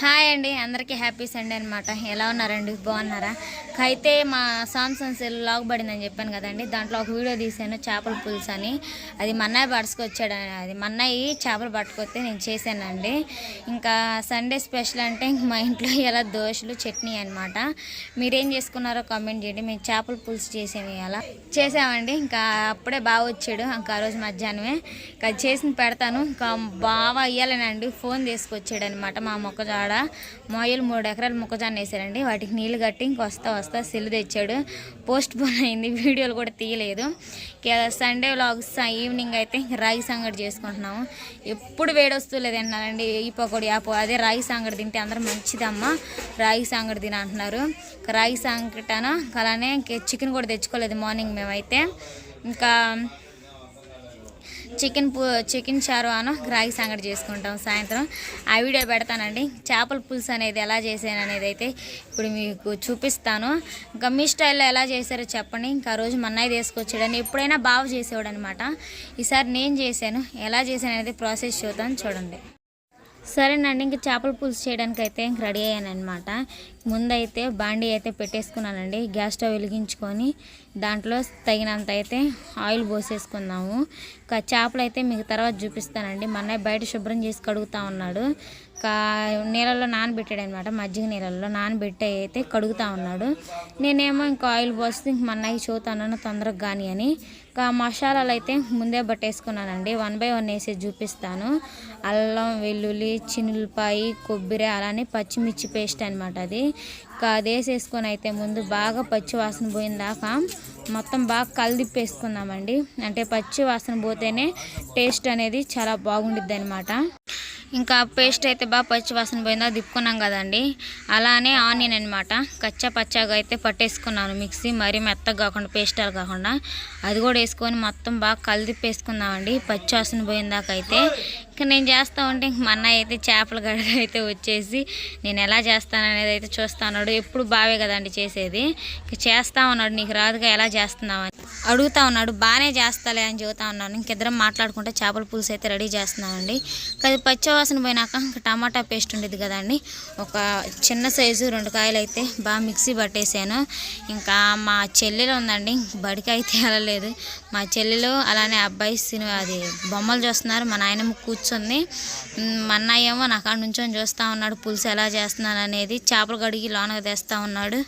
Hi అండి అందరికీ happy Sunday అనమాట ఎలా ఉన్నారండి? బాగున్నారా? అయితే మా సామ్సంగ్ సెల్ లాగ్ పడిందని చెప్పాను కదండి. దాంట్లో ఒక వీడియో తీశాను చేపల పులుసు అని. అది మన్నయ్య పడుచుకొచ్చాడు అది మన్నయ్య చేపలు పట్టుకొస్తే నేను చేశానండి. ఇంకా సండే స్పెషల్ అంటే ఇంక మా ఇంట్లో ఇలా దోశలు చట్నీ అనమాట మీరేం చేసుకున్నారో కామెంట్ చేయండి. మేము చేపల పులుసు చేసాము ఇలా చేసామండి. ఇంకా అప్పుడే బాగా వచ్చాడు. ఇంకా ఆ రోజు మధ్యాహ్నమే. ఇంకా చేసి పెడతాను. ఇంకా బాగా అయ్యాలనండి ఫోన్ తీసుకొచ్చాడు అనమాట మా మొక్కజాడ మోయలు మూడు ఎకరాలు మొక్కజొన్న వేసారండి. వాటికి నీళ్ళు కట్టి ఇంకొస్తా వస్తా సిల్లు తెచ్చాడు. పోస్ట్ పోన్ అయింది. వీడియోలు కూడా తీయలేదు. సండే వ్లాగ్స్ ఈవినింగ్ అయితే రాగి సంగటి చేసుకుంటున్నాము. ఎప్పుడు వేడొస్తూ లేదన్నారండి ఈ పకోడి ఆ అదే రాగి సంగటి తింటే అందరూ మంచిదమ్మా. రాగి సంగటి తిన అంటున్నారు. రాగి సంగటన అలానే చికెన్ కూడా తెచ్చుకోలేదు మార్నింగ్ మేమైతే. ఇంకా చికెన్ చికెన్ చారువాను రాగి సంగటి చేసుకుంటాం సాయంత్రం. ఆ వీడియో పెడతానండి. చేపల పులుసు అనేది ఎలా చేశాను అనేది అయితే ఇప్పుడు మీకు చూపిస్తాను. ఇంకా మీ స్టైల్లో ఎలా చేశారో చెప్పండి. ఇంకా ఆ రోజు మన్నయ్య తీసుకొచ్చాడని ఎప్పుడైనా బాగా చేసేవాడు అనమాట ఈసారి నేను చేశాను. ఎలా చేశాను అనేది ప్రాసెస్ చూద్దాం చూడండి. సరేనండి ఇంక చేపల పులుసు చేయడానికి అయితే ఇంక రెడీ అయ్యాను ముందైతే బాండీ అయితే పెట్టేసుకున్నానండి గ్యాస్ స్టవ్ వెలిగించుకొని దాంట్లో తగినంత అయితే ఆయిల్ పోసేసుకున్నాము ఇంకా చేపలు అయితే మీకు తర్వాత చూపిస్తానండి. మన బయట శుభ్రం చేసి కడుగుతా ఉన్నాడు. కా నీళ్ళలో నానబెట్టాడు అనమాట మజ్జిగ నీళ్ళల్లో నానబెట్టి అయితే కడుగుతా ఉన్నాడు. నేనేమో ఇంకా ఆయిల్ పోస్తే ఇంక మన్నకి చూతానన్న తొందరగా కానీ అని. ఇంకా మసాలాలు అయితే ముందే పట్టేసుకున్నానండి వన్ బై వన్ వేసి చూపిస్తాను. అల్లం వెల్లుల్లి చిన్నులపాయి కొబ్బరి అలానే పచ్చిమిర్చి పేస్ట్ అనమాట అది. ఇంకా అది వేసేసుకొని అయితే ముందు బాగా పచ్చి వాసన పోయిన దాకా మొత్తం బాగా కలిదిప్పేసుకుందామండి. అంటే పచ్చి వాసన పోతేనే టేస్ట్ అనేది చాలా బాగుండిద్ది అనమాట ఇంకా పేస్ట్ అయితే బాగా పచ్చి వాసన పోయిందా దిప్పుకున్నాం కదండి. అలానే ఆనియన్ అనమాట కచ్చా పచ్చాగా అయితే పట్టేసుకున్నాను మిక్సీ మరీ మెత్తగా కాకుండా పేస్టాలు కాకుండా. అది కూడా వేసుకొని మొత్తం బాగా కలిదిప్పేసుకుందామండి పచ్చి వాసన పోయిందాకైతే. అయితే ఇంకా నేను చేస్తా ఉంటే ఇంక మా అన్నయ్య అయితే చేపల గడగ అయితే వచ్చేసి నేను ఎలా చేస్తాను అనేది అయితే చూస్తా ఉన్నాడు. ఎప్పుడు బావే కదండి చేసేది. ఇంక చేస్తా ఉన్నాడు. నీకు రాదుగా ఎలా చేస్తున్నావు అని అడుగుతా ఉన్నాడు బాగానే చేస్తాలే అని చెబుతా ఉన్నాను. ఇంకిద్దరం మాట్లాడుకుంటే చేపల పులుసు అయితే రెడీ చేస్తున్నామండి. అది పచ్చివాసన పోయినాక ఇంకా టమాటా పేస్ట్ ఉండేది కదండి. ఒక చిన్న సైజు రెండు కాయలు అయితే బాగా మిక్సీ పట్టేసాను. ఇంకా మా చెల్లెలు ఉందండి బడికి అయితే వెళ్ళలేదు. మా చెల్లెలు అలానే అబ్బాయి సినిమా అది బొమ్మలు చూస్తున్నారు. మా నాయనమ్మ కూర్చుంది. మా అన్నయ్యేమో నా కాడ నుంచొని చూస్తూ ఉన్నాడు పులుసు ఎలా చేస్తున్నాను అనేది చేపలు కడిగి లోనగా తెస్తూ ఉన్నాడు.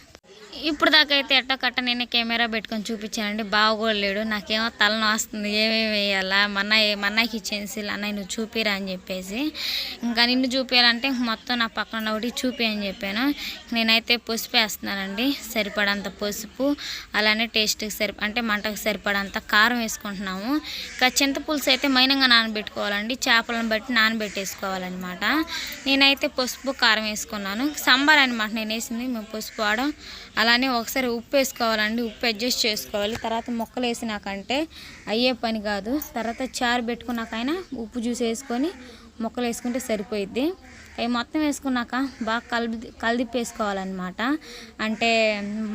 ఇప్పుడు దాకా అయితే ఎట్టో కట్ట నేను కెమెరా పెట్టుకొని చూపించానండి. బాగోలేడు నాకేమో తల వస్తుంది ఏమేమి వేయాలా? మన మన్నయ్యకి ఇచ్చేసి అన్నయ్య నువ్వు చూపిరా అని చెప్పేసి. ఇంకా నిన్ను చూపించాలంటే మొత్తం నా పక్కన ఒకటి చూపి అని చెప్పాను. నేనైతే పసుపు వేస్తున్నానండి. సరిపడంత పసుపు అలానే టేస్ట్కి సరి అంటే మంటకు సరిపడంత కారం వేసుకుంటున్నాము. ఇంకా చింతపులుసు అయితే మైనంగా నానబెట్టుకోవాలండి. చేపలను బట్టి నానబెట్టేసుకోవాలన్నమాట. నేనైతే పసుపు కారం వేసుకున్నాను. సాంబార్ అనమాట నేను వేసింది. మేము పసుపు వాడడం అలానే ఒకసారి ఉప్పు వేసుకోవాలండి ఉప్పు అడ్జస్ట్ చేసుకోవాలి. తర్వాత మొక్కలు వేసినాకంటే అయ్యే పని కాదు. తర్వాత చారు పెట్టుకున్నాకైనా ఉప్పు జ్యూస్ వేసుకొని మొక్కలు వేసుకుంటే సరిపోయిద్ది. అవి మొత్తం వేసుకున్నాక బాగా కలిపి వేసుకోవాలన్నమాట. అంటే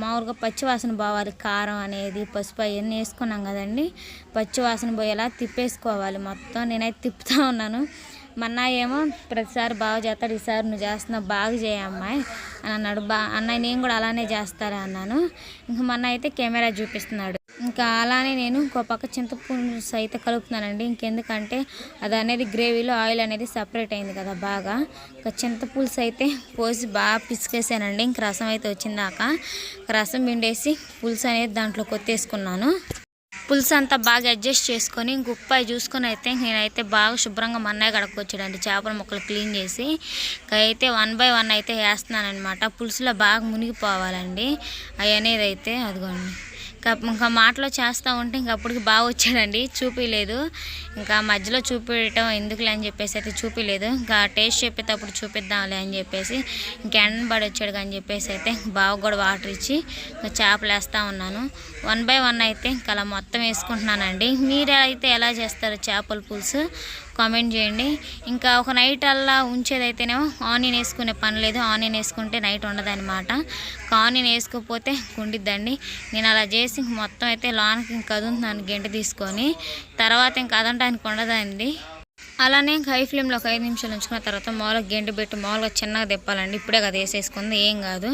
మామూలుగా పచ్చివాసన పోవాలి. కారం అనేది పసుపు అవన్నీ వేసుకున్నాం కదండి. పచ్చివాసన పోయేలా తిప్పేసుకోవాలి మొత్తం. నేనైతే తిప్పుతా ఉన్నాను. మా ఏమో ప్రతిసారి బాగా చేస్తాడు ఈసారి నువ్వు చేస్తున్నావు బాగా చేయమ్మాయి అని అన్నాడు. బా అన్నయ్య నేను కూడా అలానే చేస్తారా అన్నాను. ఇంకా మన్న అయితే కెమెరా చూపిస్తున్నాడు. ఇంకా అలానే నేను ఇంకో పక్క చింతపులుసు అయితే కలుపుతున్నానండి. ఇంకెందుకంటే అది అనేది గ్రేవీలో ఆయిల్ అనేది సపరేట్ అయింది కదా బాగా. ఇంకా చింతపులుసు అయితే పోసి బాగా పిసికేసానండి. ఇంక రసం అయితే వచ్చిందాక రసం పిండేసి పులుసు అనేది దాంట్లో కొత్తేసుకున్నాను. పులుసు అంతా బాగా అడ్జస్ట్ చేసుకొని ఇంక అవి చూసుకొని అయితే నేనైతే బాగా శుభ్రంగా మన్నయ్య కడుక్కొచ్చాడండి చేపల ముక్కలు క్లీన్ చేసి అయితే వన్ బై వన్ అయితే వేస్తున్నాను అనమాట పులుసులో బాగా మునిగిపోవాలండి. అవి అనేది అయితే అదిగోండి. ఇంకా మాటలో చేస్తూ ఉంటే ఇంక అప్పటికి బాగా వచ్చాడండి. చూపించలేదు ఇంకా మధ్యలో చూపించటం ఎందుకులే అని చెప్పేసి అయితే చూపించలేదు ఇంకా టేస్ట్ చెప్పేటప్పుడు చూపిద్దాంలే అని చెప్పేసి ఇంకా ఎండబడి వచ్చాడు అని చెప్పేసి అయితే బాగా కూడా వాటర్ ఇచ్చి ఇంకా చేపలు వేస్తూ ఉన్నాను. వన్ బై వన్ అయితే ఇంకా అలా మొత్తం వేసుకుంటున్నానండి. మీరు అయితే ఎలా చేస్తారు చేపల పులుసు? కామెంట్ చేయండి. ఇంకా ఒక నైట్ అలా ఉంచేదైతేనేమో ఆనియన్ వేసుకునే పని లేదు. ఆనియన్ వేసుకుంటే నైట్ ఉండదన్నమాట. ఆనియన్ వేసుకోకపోతే ఉండిద్దండి. నేను అలా చేసి మొత్తం అయితే లోనకి ఇంక కదులుతున్నాను గంట తీసుకొని. తర్వాత ఇంక కదనడానికి ఉండదండి. అలానే హై ఫ్లేమ్లో ఒక ఐదు నిమిషాలు ఉంచుకున్న తర్వాత మామూలుగా గెంటి పెట్టి. మామూలుగా చిన్నగా తిప్పాలండి. ఇప్పుడే కదా వేసేసుకుంది. ఏం కాదు.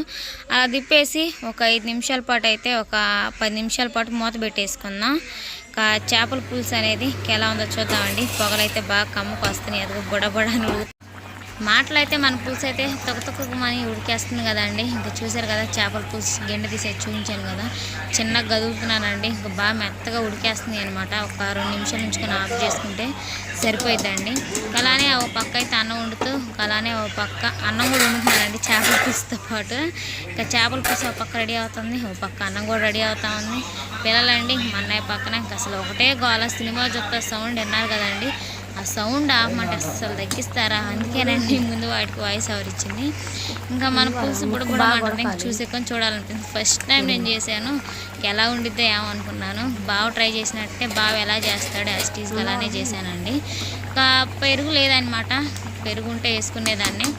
అలా తిప్పేసి ఒక ఐదు నిమిషాల పాటు అయితే ఒక పది నిమిషాల పాటు మూత పెట్టేసుకుందాం. చేపల పులుసు అనేది ఎలా ఉందో చూద్దామండి. పొగలైతే బాగా కమ్ముకు వస్తున్నాయి అది బుడబుడ అని మాటలు అయితే మన పులుసు అయితే తొక్కతొక్కమని ఉడికేస్తుంది కదండి. ఇంకా చూసారు కదా చేపల పులుసు గెండ తీసేది చూపించాను కదా. చిన్నగా కదులుతున్నానండి ఇంకా బాగా మెత్తగా ఉడికేస్తుంది అనమాట ఒక రెండు నిమిషాలు ఉంచుకొని ఆఫ్ చేసుకుంటే సరిపోతుందండి అలానే ఓ పక్క అయితే అన్నం వండుతూ ఇంకా అలానే ఓ పక్క అన్నం కూడా వండుతున్నానండి చేపల పులుసుతో పాటు. ఇంకా చేపల పులుసు ఒక పక్క రెడీ అవుతుంది ఓ పక్క అన్నం కూడా రెడీ అవుతా ఉంది. పిల్లలండి మా అన్నయ్య పక్కన ఇంకా అసలు ఒకటే గోల సినిమా చూస్తా సౌండ్ విన్నారు కదండి. ఆ సౌండ్ ఆపమంటే అసలు తగ్గిస్తారా? అందుకేనండి ముందు వాటికి వాయిస్ ఓవర్ ఇచ్చింది. ఇంకా మన పులుసు కూడా కూడా ఉంటుంది చూసేకొని చూడాలనిపించింది ఫస్ట్ టైం నేను చేశాను. ఎలా ఉండిద్దో ఏమనుకున్నాను బాగా ట్రై చేసినట్టే బాగా ఎలా చేస్తాడో యాస్టీస్గా అలానే చేశానండి. ఇంకా పెరుగు లేదనమాట పెరుగు ఉంటే వేసుకునేదాన్ని.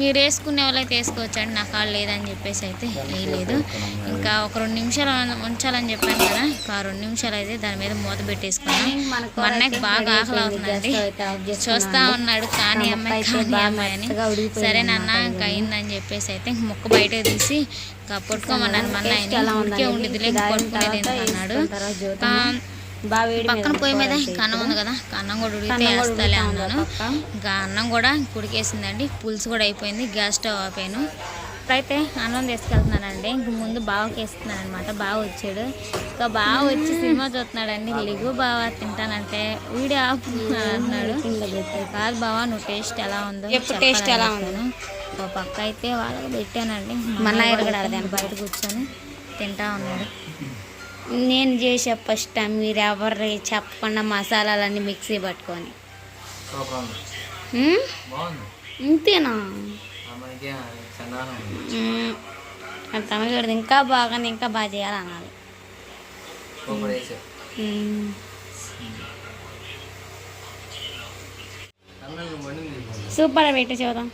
మీరు వేసుకునే వాళ్ళైతే వేసుకోవచ్చండి. నాకు కాళ్ళు లేదని చెప్పేసి అయితే వేయలేదు ఇంకా ఒక రెండు నిమిషాలు ఉంచాలని చెప్పాను కదా. ఇంకా ఆ రెండు నిమిషాలు అయితే దాని మీద మూత పెట్టేసుకున్నాను. మా బాగా ఆకలి అవుతుందండి. చూస్తా ఉన్నాడు కానీ అమ్మాయి కానీ అమ్మాయి అని. సరే నాన్న ఇంకా అయిందని చెప్పేసి అయితే ఇంక ముక్క బయట తీసి ఇంకా పట్టుకోమన్నాను మళ్ళీ ఆయన ఉడికే ఉండిద్దిలే పట్టుకునేది అన్నాడు. పక్కన పొయ్యి మీద ఇంకా అన్నం ఉంది కదా అన్నం కూడా ఉడికితే వేస్తాలే అన్నాను. ఇంకా అన్నం కూడా ఉడికేసిందండి పులుసు కూడా అయిపోయింది గ్యాస్ స్టవ్ ఆపాను. ఇప్పుడైతే అన్నం తీసుకెళ్తున్నానండి ఇంక ముందు బావకి వేస్తున్నాను అనమాట బావ వచ్చాడు. ఇంకా బావ వచ్చి సినిమా చూస్తున్నాడండి లిగు బావ తింటానంటే వీడియో ఆపు అన్నాడు కాదు బావ నువ్వు టేస్ట్ ఎలా ఉందో taste ఎలా ఉందో? ఒక పక్క అయితే వాళ్ళకి పెట్టానండి మళ్ళా ఎరగడాలి బయట కూర్చొని తింటా ఉన్నాడు. నేను చేసే ఫస్ట్ టైం మీరు ఎవరు చెప్పకుండా మసాలాలన్నీ మిక్సీ పట్టుకొని. ఇంతేనా? తమిళ ఇంకా బాగా ఇంకా బాగా చేయాలనాలి. సూపర్ పెట్టి చూద్దాం.